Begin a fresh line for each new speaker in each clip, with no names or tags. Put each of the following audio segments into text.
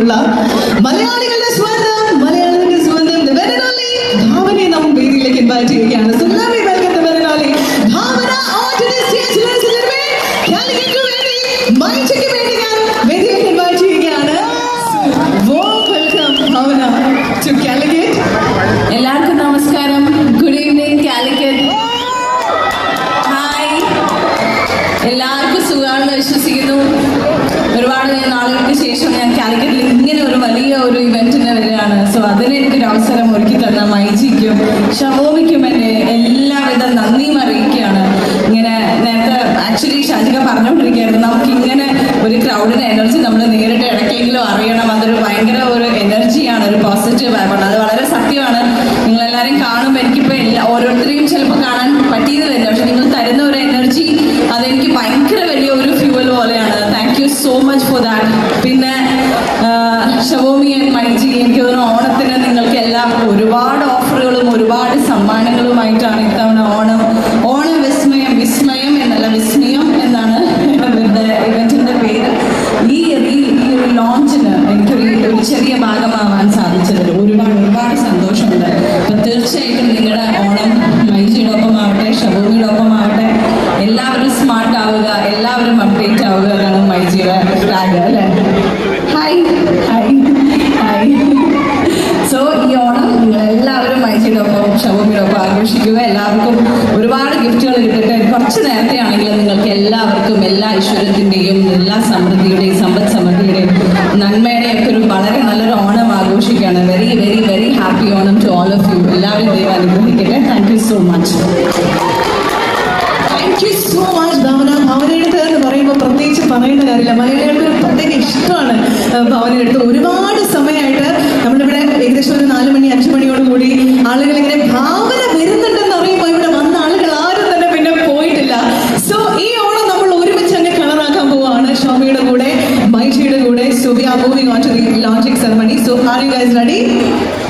ഉള്ള മലയാളികളുടെ സ്വന്തം മലയാളികളുടെ സ്വന്തം ഭാവനയെ നാം വേദിയിലേക്ക് ഇൻവൈറ്റ് ചെയ്യുകയാണ്. So
വലിയ ഒരു ഇവന്റിന് വരികയാണ്. സോ അതിന് എനിക്കൊരു അവസരം ഒരുക്കി തന്ന മൈജിക്കും ഷവോമിക്കും എന്നെ എല്ലാവിധ നന്ദിയും അറിയിക്കുകയാണ്. ഇങ്ങനെ നേരത്തെ ആക്ച്വലി ഷാജിക പറഞ്ഞുകൊണ്ടിരിക്കുകയായിരുന്നു നമുക്ക് ഇങ്ങനെ ഒരു ക്രൗഡിന് എനർജി നമ്മൾ നേരിട്ട് ഇടയ്ക്കെങ്കിലും അറിയണം. അതൊരു ഭയങ്കര ഒരു എനർജിയാണ് ഒരു പോസിറ്റീവ് വൈബാണ് അത് വളരെ സത്യമാണ്. നിങ്ങളെല്ലാവരും കാണുമ്പോൾ എനിക്കിപ്പോൾ എല്ലാ ഓരോരുത്തരെയും ചിലപ്പോൾ കാണാൻ പറ്റിയത് വരില്ല പക്ഷെ നിങ്ങൾ തരുന്ന ഒരു എനർജി അതെനിക്ക് ഭയങ്കര വലിയ ഒരു ഫ്യൂവൽ പോലെയാണ്. Thank you so much for that പിന്നെ ഷവോമി ആൻഡ് മൈജി എനിക്ക് തോന്നുന്നു ഓണത്തിന് നിങ്ങൾക്ക് എല്ലാം ഒരുപാട് ഓഫറുകളും ഒരുപാട് സമ്മാനങ്ങളുമായിട്ടാണ് ഇത്തവണ ഓണം ഓണം ആഘോഷിക്കുക എല്ലാവർക്കും ഒരുപാട് ഗിഫ്റ്റുകൾ കിട്ടട്ടെ കുറച്ച് നേരത്തെ ആണെങ്കിലും നിങ്ങൾക്ക് എല്ലാവർക്കും എല്ലാ ഈശ്വരത്തിന്റെയും എല്ലാ സമൃദ്ധിയുടെയും സമ്പദ് സമൃദ്ധിയുടെയും നന്മയുടെയൊക്കെ ഒരു വളരെ നല്ലൊരു ഓണം ആഘോഷിക്കുകയാണ്. Very very very happy Onam to all of you എല്ലാവരും ദൈവം അനുഗ്രഹിക്കട്ടെ. താങ്ക് യു സോ മച്ച്
എന്ന് പറയുമ്പോൾ പ്രത്യേകിച്ച് പറയേണ്ട കാര്യമില്ല. മലയാളികൾക്ക് ഒരു പ്രത്യേക ഇഷ്ടമാണ് ഭാവനയെടുത്ത് now moving on to the launching ceremony. So are you guys ready?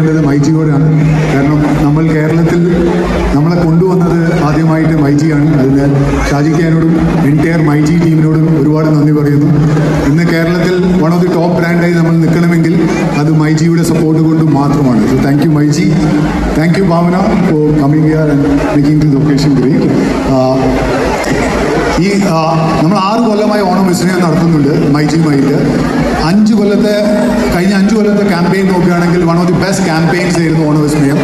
പറയേണ്ടത് മൈജിയോടാണ്. കാരണം നമ്മൾ കേരളത്തിൽ നമ്മളെ കൊണ്ടുവന്നത് ആദ്യമായിട്ട് മൈജിയാണ്. അതിന് ഷാജിക്കാനോടും എന്റയർ മൈജി ടീമിനോടും ഒരുപാട് നന്ദി പറയുന്നു. ഇന്ന് കേരളത്തിൽ വൺ ഓഫ് ദി ടോപ്പ് ബ്രാൻഡായി നമ്മൾ നിൽക്കണമെങ്കിൽ അത് മൈജിയുടെ സപ്പോർട്ട് കൊണ്ട് മാത്രമാണ്. So thank you myG. Thank you Bhavana for coming here and making the location great ഈ നമ്മൾ ആറ് കൊല്ലമായി ഓണം വിസ്മയം നടത്തുന്നുണ്ട് മൈജിയുമായിട്ട്. അഞ്ച് കൊല്ലത്തെ കഴിഞ്ഞ അഞ്ച് കൊല്ലത്തെ ക്യാമ്പയിൻ നോക്കുകയാണെങ്കിൽ one of the best campaigns ആയിരുന്നു ഓണം വിസ്മയം.